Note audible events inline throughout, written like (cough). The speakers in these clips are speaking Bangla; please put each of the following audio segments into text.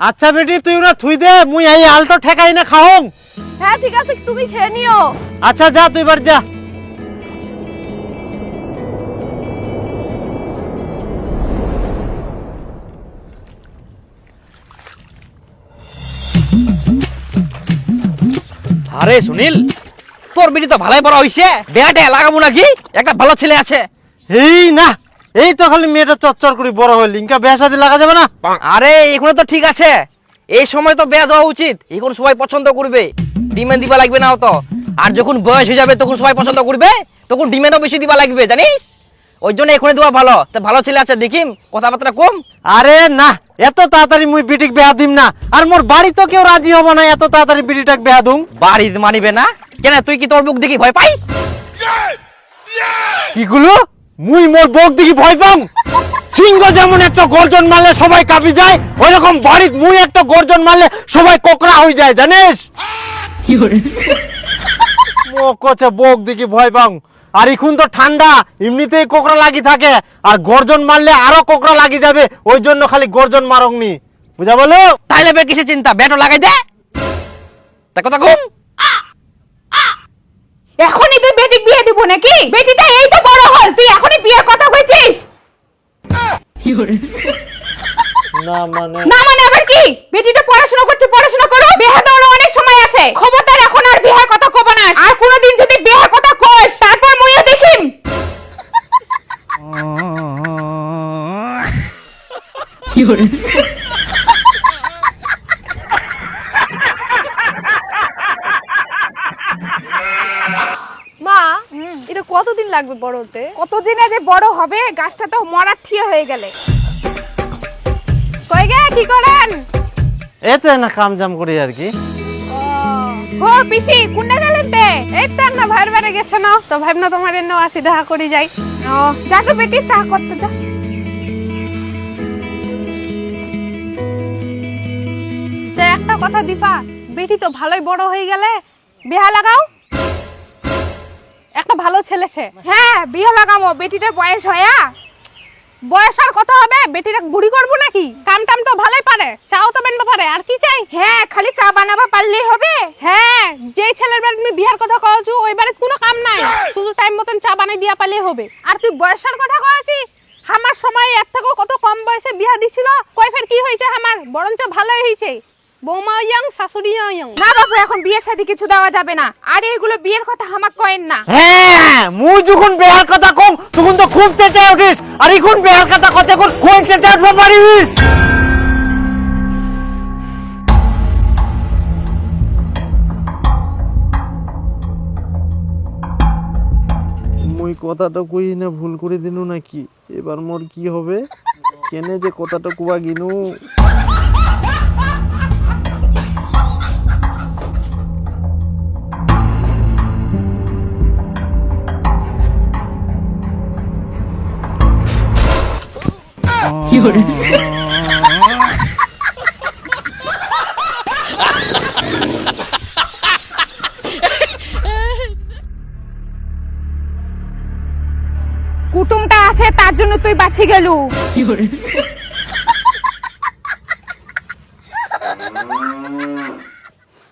আচ্ছা বেটি তুই ওরা থুই দে মুই এই আলটো ঠেকাই না খাওং। হ্যাঁ ঠিক আছে তুমি খেয়ে নিও। আচ্ছা যা তুই এবার যা। আরে সুনীল তোর বিটি তো ভালোই বড় হইছে। বেয়াটে লাগাবো নাকি? একটা ভালো ছেলে আছে। এই না এই তো খালি মেয়েটা চচ্চর করি বড় হইল। ইনকা বেয়া লাগা যাবে না? আরে এগুলো তো ঠিক আছে। এই সময় তো বেয়া দেওয়া উচিত। এখন সবাই পছন্দ করবে। ডিমান্ড দিবা লাগবে না তো আর যখন বয়স হয়ে যাবে তখন সবাই পছন্দ করবে। তখন ডিমান্ডও বেশি দিবা লাগবে জানিস? ওই জন্য এখনই দেওয়া ভালো। তো ভালো ছেলে আছে দেখিম কথাবার্তা কম? আরে না এত তাড়াতাড়ি মুই বিটিক বেয়া দিম না। আর মোর বাড়ি তো কেউ রাজি হব না এত তাড়াতাড়ি বিটিটাক বেয়া দুম। বাড়ি মানিবে না? কেন তুই কি তোর বুক দেখি ভয় পাইস? কি গুলো? মুই মোর বউক দেখি ভয় পাম সিংহ যেমন একটা গর্জন মারলে সবাই কাঁপি যায় ওইরকম বাড়িত মুই একটা গর্জন মারলে সবাই কোকড়া হয়ে যায় জানিস? বউক দেখি ভয় পাম আর এখন তো ঠান্ডা এমনিতেই কোকড়া লাগি থাকে। আর গর্জন মারলে আরও কোকড়া লাগি যাবে ওই জন্য খালি গর্জন মারংনি বুঝা বলো? তাইলে বের কিসে চিন্তা? ব্যাটও লাগাই দে। তা কথা এখনই তুই বেটি বিয়ে দিব নাকি? বেটিটা এই তো বড় হল তুই এখনই বিয়ের কথা কইছিস না মানে না মানে আবার কি? বেটিটা পড়াশোনা করছে পড়াশোনা করো। বিয়ে দেওয়ার অনেক সময় আছে। খবরদার এখন আর বিয়ের কথা কব না। আর কোনোদিন যদি বিয়ের কথা কইস তারপর মুইও দেখিম। (laughs) মা লাগবে বড় হতে কতদিনে যে বড় হবে গাছটা তো মরার ঠিয়ে হয়ে গেলে। কই গে কি করেন এতে না কাম জাম করি আর কি। হো পিসি কুন্ডে গেলেন তে? এই তো না ভাইয়ের বাড়ি গেছে না। তো ভাবনা তোমার এনে আসি দেখা করি যাই। ও যা তো বেটি চা করতে যা। তে একটা কথা দীপা বেটি তো ভালোই বড় হয়ে গেলে। বিয়া লাগাও। ভালো ছেলেছে। হ্যাঁ বিয়ে লাগামো, বেটিটা বয়স হয়া। বয়স আর কত হবে? বেটিটা বুড়ি করব নাকি? কাম টাম তো ভালোই পারে, চাও তো বানবা পারে। আর কি চাই? হ্যাঁ খালি চা বানাবা পারলেই হবে। হ্যাঁ যেই ছেলের বাড়ি তুমি বিয়ার কথা কওছো, ওই বাড়িতে কোনো কাম নাই। শুধু টাইম মতন চা বানাই দিয়া পারলেই হবে। আর তুই বয়সের কথা কওছি আমার সময় এর থেকেও কত কম বয়সে বিয়া দিছিল? কই ফের কি হয়েছে আমার? বরঞ্চ ভালোই হয়েছে। বৌমা ইয়াং শাশুড়ি ইয়াং না বাবু এখন বিয়ের সাথে কিছু দেওয়া যাবে না। আর এগুলো বিয়ের কথা হামাক কয়েন না। হ্যাঁ মুই যখন বেহার কথা কম তখন তো খুব চেঁচে উঠিস। আর এখন বেহার কথা কথা কর কোন চেঁচে উঠবো পারিস। মুই কথাটা কই না ভুল করে দিনু নাকি? এবার মোর কি হবে? কেনে যে কথাটা কুয়া গিনু? কুটুমটা আছে তার জন্য তুই বাঁচি গেলু।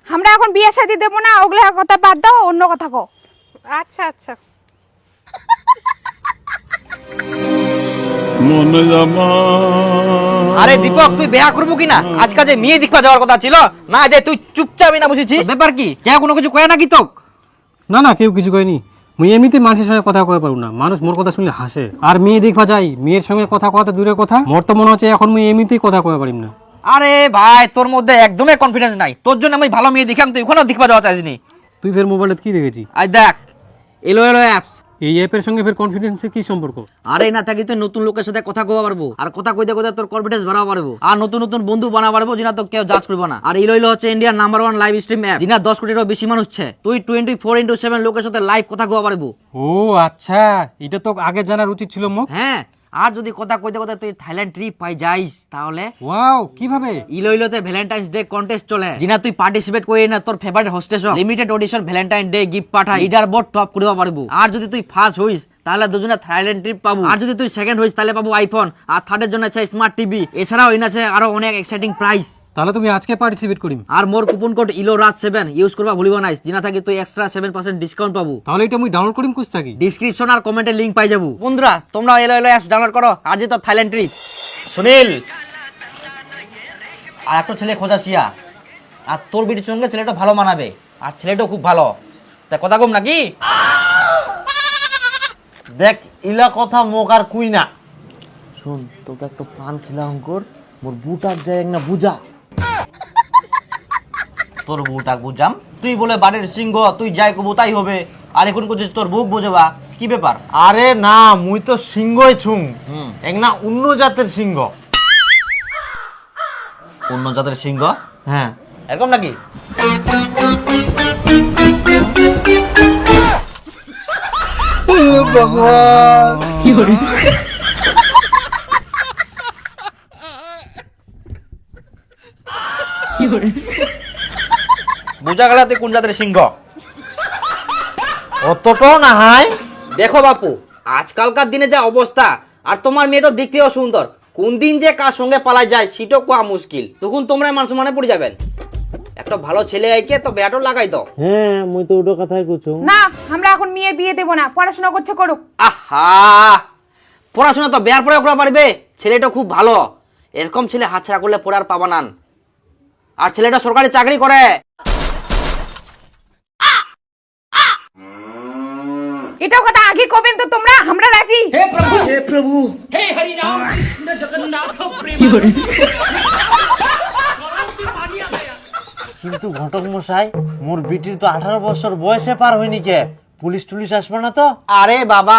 আমরা এখন বিয়ে শাদি দেবো না ওগুলো কথা বাদ দাও অন্য কথা কো আচ্ছা আচ্ছা। মনে আরে দীপক তুই বিয়া করব কিনা? আজকাল যে মেয়ে দেখবা যাওয়ার কথা ছিল না যে তুই চুপচাপ না বুঝেছিস ব্যাপার কি? কে কোনো কিছু কয় নাকি তোক? না না কেউ কিছু কয়নি। মুই এমনিতে মানুষের সঙ্গে কথা কয়ে পারব না। মানুষ মোর কথা শুনলে হাসে। আর মেয়ে দেখবা যাই মেয়ের সঙ্গে কথা কথা দূরের কথা। মোর তো মনে হচ্ছে এখন মুই এমনিতেই কথা কয়ে পারিম না। আরে ভাই তোর মধ্যে একদমই কনফিডেন্স নাই। তোর জন্য আমি ভালো মেয়ে দেখাম তুই ওখানেও দেখবা যাওয়া চাইছিনি তুই ফের মোবাইলে কি দেখেছি আই দেখ এলো এলো অ্যাপস এই অ্যাপের সঙ্গে ফের কনফিডেন্সের কি সম্পর্ক? আরে না থাকি তুই নতুন লোকের সাথে কথা কোয়া পারব। আর কথা কইতে কইতে তোর কনফিডেন্স বাড়াতে পারব। আর নতুন নতুন বন্ধু বানা পারব যেটা তো কেউ জাজ করব না। আর এই রইল হচ্ছে ইন্ডিয়ার number one live stream app যেটা দশ কোটিরও বেশি মানুষ ছে। তুই টোয়েন্টি ফোর ইন্টু সেভেন লোকের সাথে লাইভ কথা কোয়া পারব। ও আচ্ছা। এটা তো আগে জানার উচিত ছিল মোক। হ্যাঁ। আর যদি কথা কইতে কথা তুই থাইল্যান্ড ট্রিপ পাই যাইস তাহলে? ওয়াও কীভাবে? ইলো ইলোতে ভ্যালেন্টাইন্স ডে কন্টেস্ট চলে। জিনা তুই পার্টিসিপেট করি না তোর favourite hostess limited audition Valentine day gift পাঠা লিডার বোর্ড টপ করতে পারব। আর যদি তুই ফার্স্ট হইস তাহলে দুজনে থাইল্যান্ড ট্রিপ পাবো। আর যদি তুই সেকেন্ড হইস তাহলে পাবো আইফোন আর থার্ডের জন্য আছে স্মার্ট টিভি এছাড়াও এনে আছে আরও অনেক এক্সাইটিং প্রাইস তাহলে তুমি আজকে পার্টিসিপেট করিম। আর মোর কুপন কোড ইলো রাত সেভেন ইউজ করবা ভুলিব নাই জিনা থাকি তুই এক্সট্রা সেভেন পার্সেন্ট ডিসকাউন্ট পাবো। তাহলে এটা মুই ডাউনলোড করিম কুছ থাকি? ডিসক্রিপশন আর কমেন্টে লিংক পাই যাব। বন্ধুরা তোমরা এলো এলো অ্যাপস ডাউনলোড করো। আজই তো থাইল্যান্ড ট্রিপ সুনীল! আর একটা ছেলে খোঁজা খোঁজাসিয়া আর তোর বিটির সঙ্গে ছেলেটা ভালো মানাবে। আর ছেলেটাও খুব ভালো। তা কথা কম নাকি? দেখ ইলা কথা মোক আর কুই না। শোন তোকে একটা পান খিলা অঙ্কর মোর বুটার যায় না বুঝা। তোর বউটা বুঝাম তুই বলে বাড়ির সিংহ তুই যাই কবু তাই হবে। আর এখন করছিস তোর বুক বোঝবা? কি ব্যাপার? আরে না মুই তো সিংহই ছুং। এক না অন্য জাতের সিংহ। অন্য জাতের সিংহ? হ্যাঁ। এরকম নাকি? বোঝা গেল তুই কোন জাতের সিংহ? অতটাও না হাই। দেখো বাপু আজকালকার দিনে যা অবস্থা আর তোমার মেয়েটা দেখতেও সুন্দর। কোন দিন যে কার সঙ্গে পালা যায় সেটাও কোয়া মুশকিল। তখন তোমরা মানুষ মানে পড়ে যাবেন একটা ভালো ছেলে আইকে তো ব্যাটও লাগাই দাও। হ্যাঁ মুই তো ওটা কথাই কুছুং না আমরা এখন মেয়ের বিয়ে দেবো না পড়াশোনা করছে করুক। আহা! পড়াশোনা তো বেয়ার পরে করা পারবে ছেলেটা খুব ভালো। এরকম ছেলে হাতছাড়া করলে পড়ার পাবা নান আর ছেলেটা সরকারি চাকরি করে। এটাও কথা আগে কবেন তো তোমরা? আমরা রাজি। হে প্রভু। হে প্রভু। হে হরি রাম কিন্তু ঘটক মশাই মোর বিটির তো আঠারো বছর বয়সে পার হয়নি কে? পুলিশ টুলিশ আসবে না তো? আরে বাবা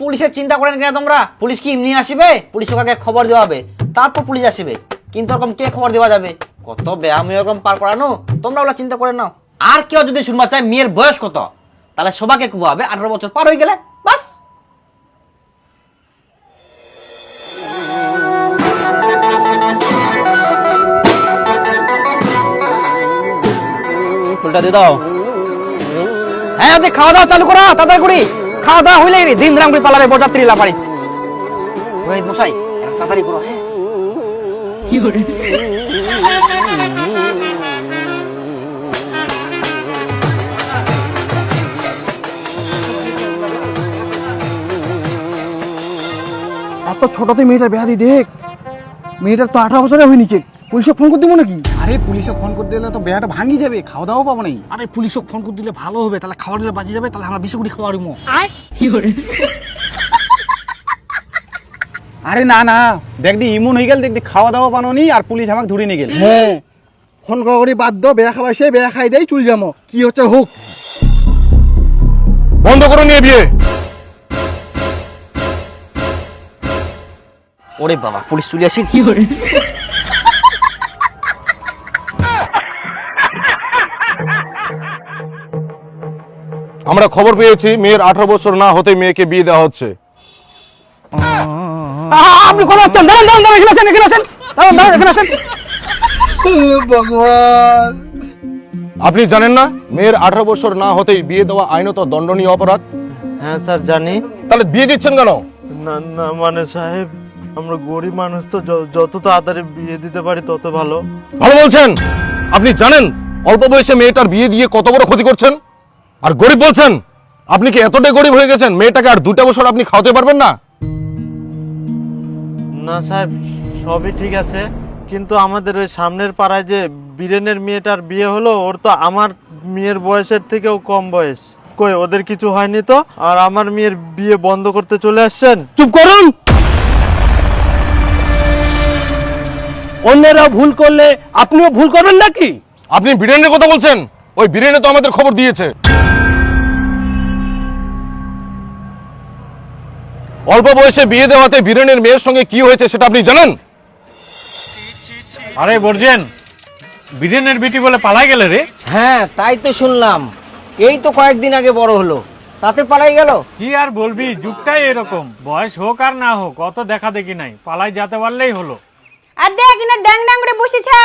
পুলিশের চিন্তা করেন কিনা তোমরা? পুলিশ কি এমনি আসবে? পুলিশ ওকে খবর দেওয়া হবে তারপর পুলিশ আসবে। কিন্তু ওরকম কে খবর দেওয়া যাবে? কত ব্যায়াম এরকম পার করানো? তোমরা ওগুলো চিন্তা করে নাও। আর কেউ যদি শুনবা চায় মেয়ের বয়স কত? তাহলে সবাইকে কুবাবে আঠারো বছর পার হয়ে গেলে বাস। ফুলটা দিয়ে দাও। হ্যাঁ খাওয়া দাওয়া চালু করো তাড়াতাড়ি করি। খাওয়া দাওয়া হইলে দিন রাম করে পালাবে বরযাত্রী রোহিত মশাই তাড়াতাড়ি করো হ্যাঁ। এত ছোটতে মেয়েটার বেহাদি দেখ। মেয়েটার তো আঠারো বছরে হয়নি কে। পুলিশে ফোন করে দেবো নাকি? আরে পুলিশে ফোন করে দিলে তো বেড়াটা ভাঙি যাবে খাওয়া দাওয়া পাবো নাই আরে পুলিশে ফোন করে দিলে ভালো হবে তাহলে খাওয়া দিলে বাঁচি যাবে তাহলে আমরা বেশি করে খাওয়া দিবো আরে? না না দেখ দি ইমন হয়ে গেল দেখ দি খাওয়া দাওয়া পানো নি আর পুলিশ আমাকে ধরে নিয়ে গেল। হ্যাঁ ফোন করা করি বাদ দাও বেয়া খাওয়াই সে বেয়া খাই দেয় চুল যাব কি হচ্ছে হোক। বন্ধ করো নিয়ে বিয়ে। ওরে বাবা পুলিশ চলে আসি আমরা খবর পেয়েছি মেয়ের আঠারো বছর না হতে মেয়েকে বিয়ে দেওয়া হচ্ছে। আপনি কোন হচ্ছেন দাঁড়ান দাঁড়ান দাঁড়ান এখানে আসেন এখানে আসেন। দাঁড়ান দাঁড়ান এখানে আসেন। ভগবান। আপনি জানেন না মেয়ের আঠারো বছর না হতেই বিয়ে দেওয়া আইনত দণ্ডনীয় অপরাধ? হ্যাঁ স্যার জানি। তাহলে বিয়ে দিচ্ছেন কেন? না না মানে সাহেব আমরা গরিব মানুষ তো যত তাড়াতাড়ি বিয়ে দিতে পারি তত ভালো। ভালো বলছেন? আপনি জানেন অল্প বয়সে মেয়েটার বিয়ে দিয়ে কত বড় ক্ষতি করছেন? আর গরিব বলছেন আপনি কি এতটাই গরিব হয়ে গেছেন? মেয়েটাকে আর দুটা বছর আপনি খাওয়াতে পারবেন না? না সাহেব সবই ঠিক আছে কিন্তু আমাদের ওই সামনের পাড়ায় যে বীরেনের মেয়েটার বিয়ে হলো ওর তো আমার মেয়ের বয়সের থেকেও কম বয়স। কই ওদের কিছু হয়নি তো? আর আমার মেয়ের বিয়ে বন্ধ করতে চলে আসছেন? চুপ করুন! অন্যেরা ভুল করলে আপনিও ভুল করবেন নাকি? আপনি বীরেনের কথা বলছেন? ওই বীরেনে তো আমাদের খবর দিয়েছে। অল্প বয়সে বিয়ে দেওয়াতে বীরেনের মেয়ের সঙ্গে কি হয়েছে সেটা আপনি জানেন? আরে বর্জেন বীরেনের বিটি বলে পালাই গেলে রে। হ্যাঁ তাই তো শুনলাম। এই তো কয়েকদিন আগে বড় হলো। তাতে পালাই গেল? কি আর বলবি যুগটাই এরকম। বয়স হোক আর না হোক অত দেখা দেখি নাই। পালাই যেতে পারলেই হলো। আর দেখ ইনা ড্যাং ড্যাং করে বসেছে।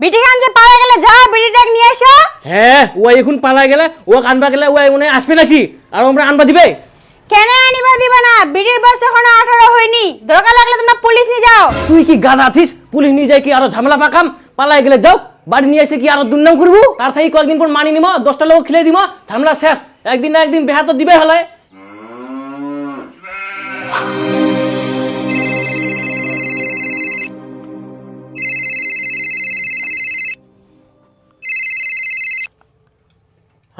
বিটি খান যে পাওয়া গেলে যা বিটি ড্যাং নিয়ে এসো। হ্যাঁ ও এখন পালা গেলে ও আনবা গেলে ও মনে আসবে নাকি? আর আমরা আনবা দিবে? কেন আনিবা দিবা না? বিটির বয়স এখনও আঠারো হয়নি। দরকার লাগলে তোমরা পুলিশ নিয়ে যাও। তুই কি গান আছিস? পুলিশ নিয়ে যায় কি আরও ঝামেলা পাকাম? পালাই গেলে যাও বাড়ি নিয়ে এসে কি আরও দুর্নাম করব? আর খাই কয়েকদিন পর মানি নিব দশটা লোক খেলে দিব ঝামেলা শেষ। একদিন না একদিন বেহা তো দিবে হলে।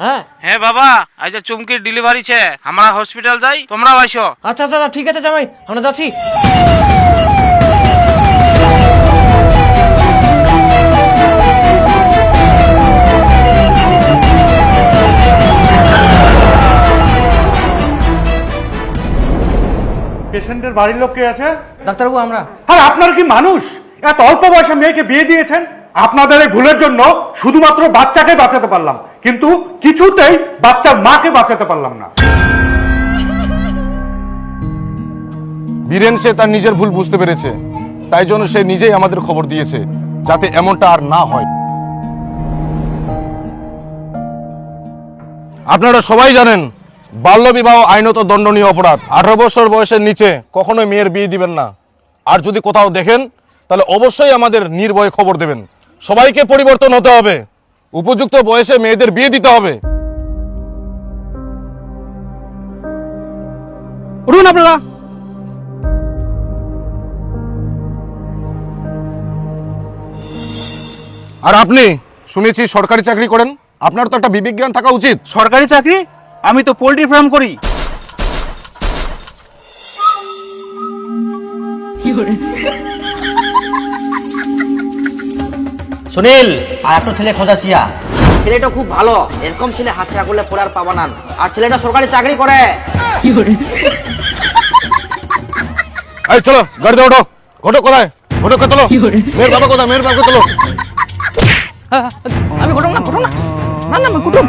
হ্যাঁ? হ্যাঁ বাবা আজ চুমকির ডেলিভারি ছে আমরা হসপিটাল যাই তোমরাও আইসো। আচ্ছা আচ্ছা ঠিক আছে জামাই আমরা যাচ্ছি। পেশেন্টের বাড়ির লোক কে আছে? ডাক্তারবাবু আমরা। আর আপনার কি মানুষ? এত অল্প বয়সে মেয়েকে বিয়ে দিয়েছেন? আপনাদের এই ভুলের জন্য শুধুমাত্র বাচ্চাকে বাঁচাতে পারলাম, কিন্তু কিছুতেই বাচ্চার মাকে বাঁচাতে পারলাম না। বীরেন সে তার নিজের ভুল বুঝতে পেরেছে, তাই জন্য সে নিজেই আমাদের খবর দিয়েছে, যাতে এমনটা আর না হয়। আপনারা সবাই জানেন, বাল্যবিবাহ আইনত দণ্ডনীয় অপরাধ। আঠারো বছর বয়সের নিচে কখনোই মেয়ের বিয়ে দিবেন না। আর যদি কোথাও দেখেন, তাহলে অবশ্যই আমাদের নির্ভয়ে খবর দেবেন। সবাইকে পরিবর্তন হতে হবে। উপযুক্ত বয়সে মেয়েদের বিয়ে দিতে হবে। উঠুন আপনারা। আর আপনি শুনেছি সরকারি চাকরি করেন। আপনার তো একটা বিবেক জ্ঞান থাকা উচিত। সরকারি চাকরি? আমি তো পোল্ট্রি ফার্ম করি? সুনীল আর একটা ছেলে খোঁজাছিয়া ছেলেটা খুব ভালো। এরকম ছেলে হাত ছাড়া করলে পড়ার পাবা না। আর ছেলেটা সরকারি চাকরি করে। এই চলো গাড়িতে ওঠো। ঘটো কোথায়? ঘটো তোলো। মেয়ের বাবা কোথায়? মেয়ের বাবা তোলো। আমি ঘটনা ঘটনা না। না কুটুম